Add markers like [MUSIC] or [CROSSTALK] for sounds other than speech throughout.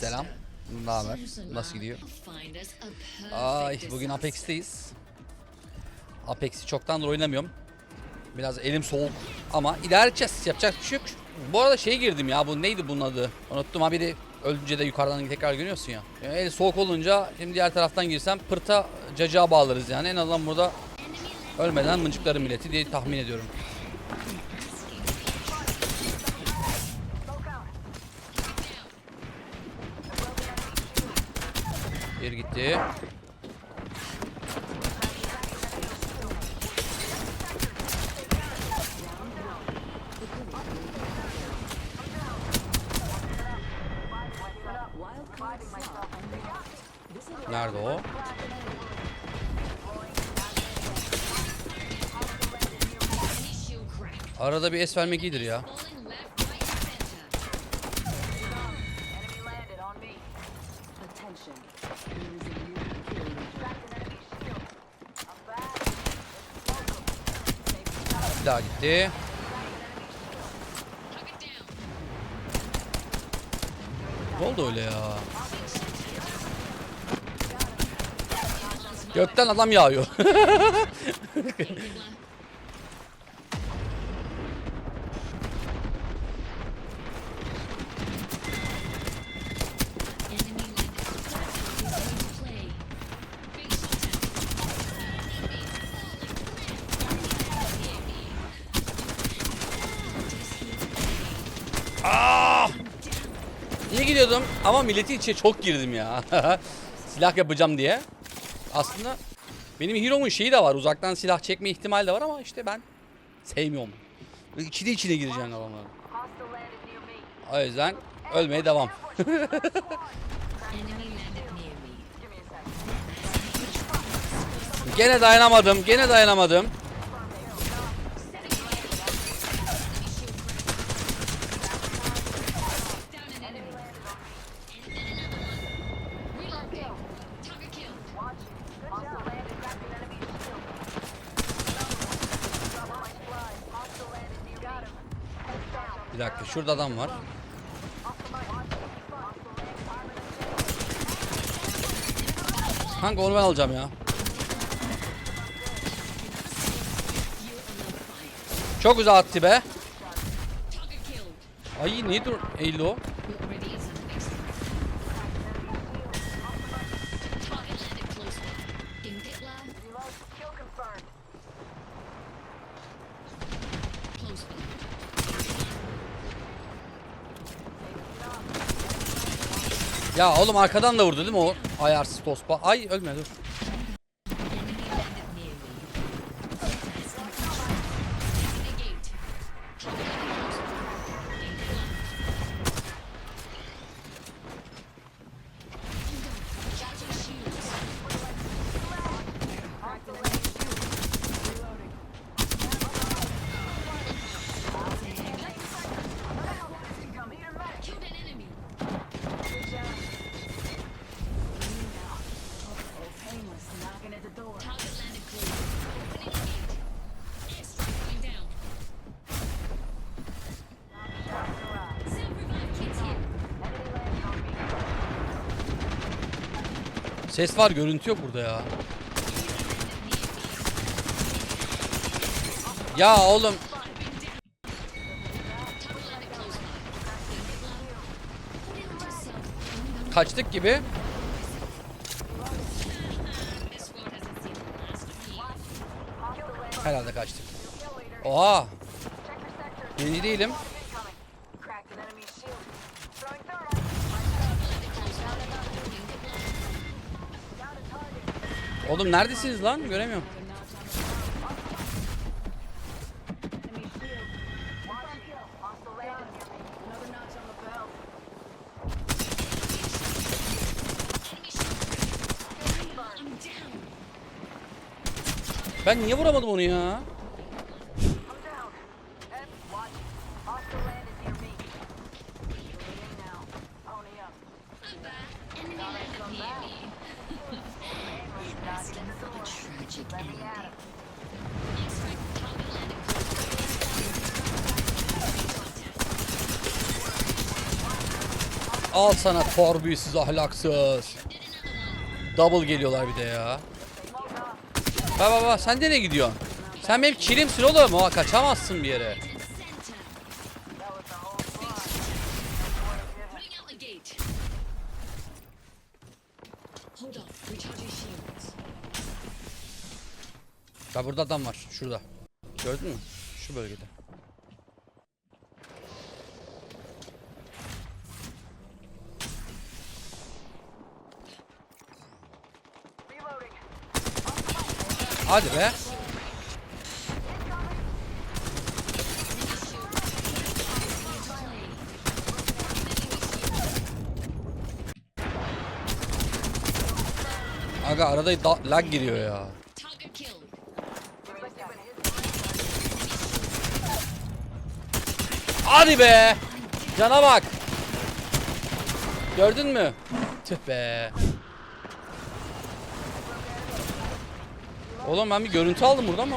Selam. Ne haber? Nasıl gidiyor? Ay bugün Apex'teyiz. Apex'i çoktandır oynamıyorum. Biraz elim soğuk ama idare edeceğiz. Yapacak bir şey yok. Bu arada şey girdim ya bu neydi bunun adı? Unuttum ha biri ölünce de yukarıdan tekrar görüyorsun ya. Yani el soğuk olunca şimdi diğer taraftan girsem pırta cacığa bağlarız yani. En azından burada ölmeden mıncıkları milleti diye tahmin ediyorum. Bir gitti. Nerede o? Arada bir es vermek iyidir ya. Bir daha gitti. Ne oldu öyle ya? Gökten adam yağıyor. [LAUGHS] gidiyordum ama milletin içine çok girdim ya. [LAUGHS] silah yapacağım diye. Aslında benim hero'mun şeyi de var. Uzaktan silah çekme ihtimali de var ama işte ben sevmiyorum. İçine içine gireceğim adamların. O yüzden ölmeye devam. [LAUGHS] Gene dayanamadım. Gene dayanamadım. Bir dakika şurada adam var. Kanka onu ben alacağım ya. Çok güzel attı be. Ay niye dur eğildi o? Ya oğlum arkadan da vurdu değil mi o ayarsız tospa? Ay ölme dur. Ses var görüntü yok burada ya. Ya oğlum. Kaçtık gibi. Herhalde kaçtık. Oha. Birinci değilim. Oğlum neredesiniz lan? Göremiyorum. Ben niye vuramadım onu ya? [LAUGHS] Al sana torbüysüz ahlaksız. Double geliyorlar bir de ya. Ba ba ba sen nereye gidiyorsun? Sen benim kilimsin oğlum. O kaçamazsın bir yere. Ya burada adam var. Şurada. Gördün mü? Şu bölgede. Hadi be. Aga arada da- lag giriyor ya. Hadi be. Cana bak. Gördün mü? Tüh be. Oğlum ben bir görüntü aldım burada ama.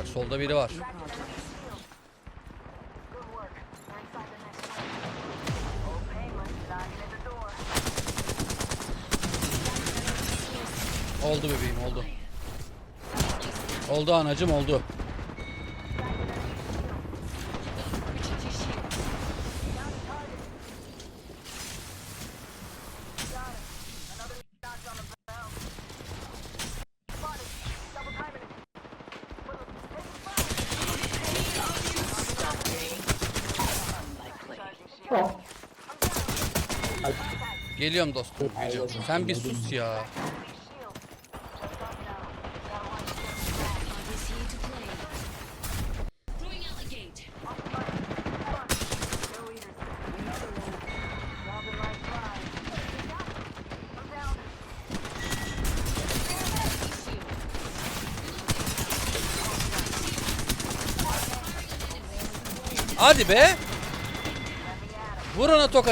Bak solda biri var. Oldu bebeğim oldu. Oldu anacım oldu. Geliyorum dostum. Geliyorum. Sen bir sus ya. Enemy shield. Just up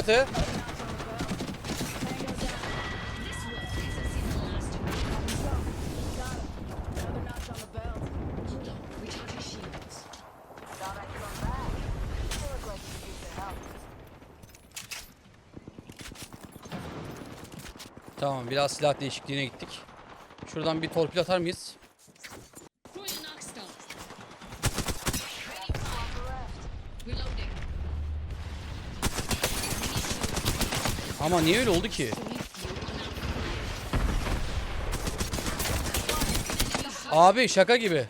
now. Tamam biraz silah değişikliğine gittik. Şuradan bir torpil atar mıyız? Ama niye öyle oldu ki? Abi şaka gibi.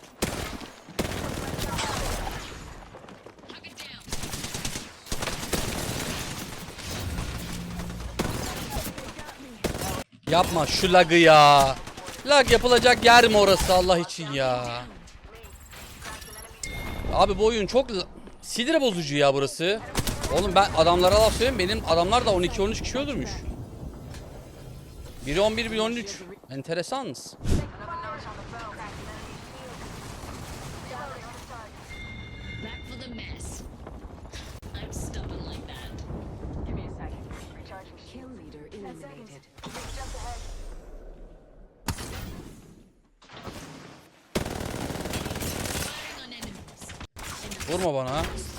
Yapma şu lagı ya. Lag yapılacak yer mi orası Allah için ya. Abi bu oyun çok sinir bozucu ya burası. Oğlum ben adamlara laf söyleyeyim benim adamlar da 12-13 kişi öldürmüş. Biri 11 biri 13. Enteresans. Seconds. eliminated. Vurma bana.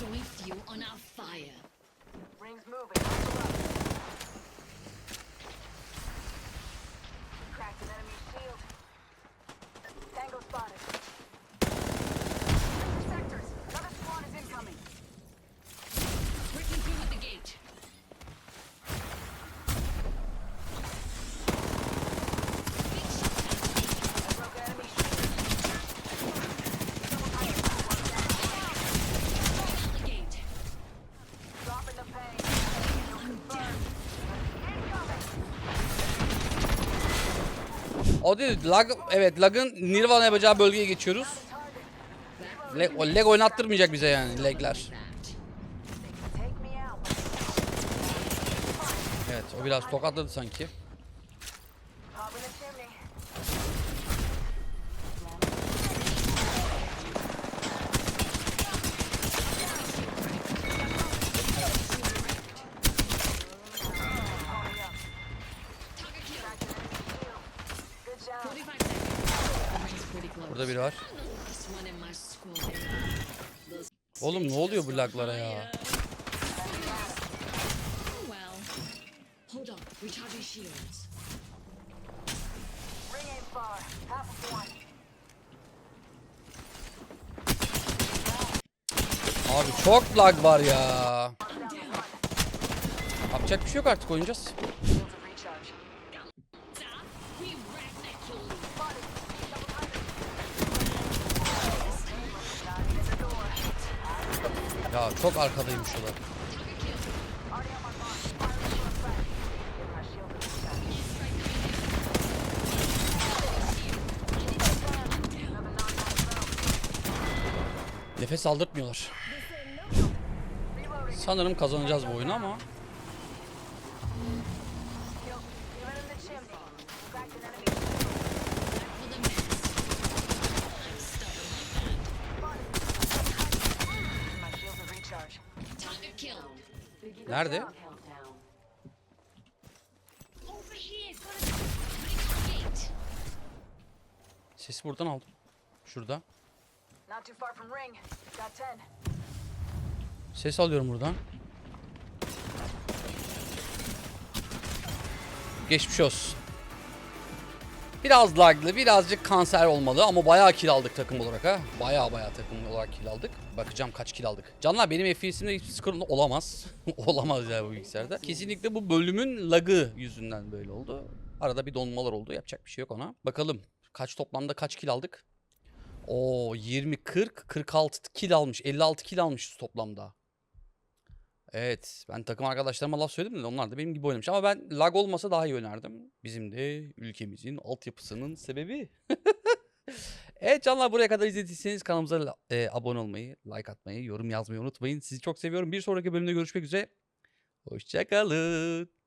O değil lag evet lagın Nirvana yapacağı bölgeye geçiyoruz. Leg, o leg oynattırmayacak bize yani out. Evet o biraz tokatladı sanki. Burada biri var. Oğlum ne oluyor bu laglara ya? Abi çok lag var ya. Yapacak bir şey yok artık oynayacağız. Of recharge. Another knockdown. Nefes aldırtmıyorlar. Sanırım kazanacağız bu oyunu ama. Nerede? Sesi buradan aldım. Şurada. Not too far from ring. Got 10. Ses alıyorum buradan. Geçmiş olsun. Biraz laglı, birazcık kanser olmalı ama bayağı kill aldık takım olarak ha. Bayağı bayağı takım olarak kill aldık. Bakacağım kaç kill aldık. Canlar benim FPS'imde hiçbir sıkıntı olamaz. [LAUGHS] olamaz ya bu bilgisayarda. Kesinlikle bu bölümün lagı yüzünden böyle oldu. Arada bir donmalar oldu. Yapacak bir şey yok ona. Bakalım kaç toplamda kaç kill aldık? Oo 20 40 46 kill almış. 56 kill almışız toplamda. Evet ben takım arkadaşlarıma laf söyledim de onlar da benim gibi oynamış. Ama ben lag olmasa daha iyi oynardım. Bizim de ülkemizin altyapısının sebebi. [LAUGHS] evet canlar buraya kadar izlediyseniz kanalımıza e, abone olmayı, like atmayı, yorum yazmayı unutmayın. Sizi çok seviyorum. Bir sonraki bölümde görüşmek üzere. Hoşçakalın.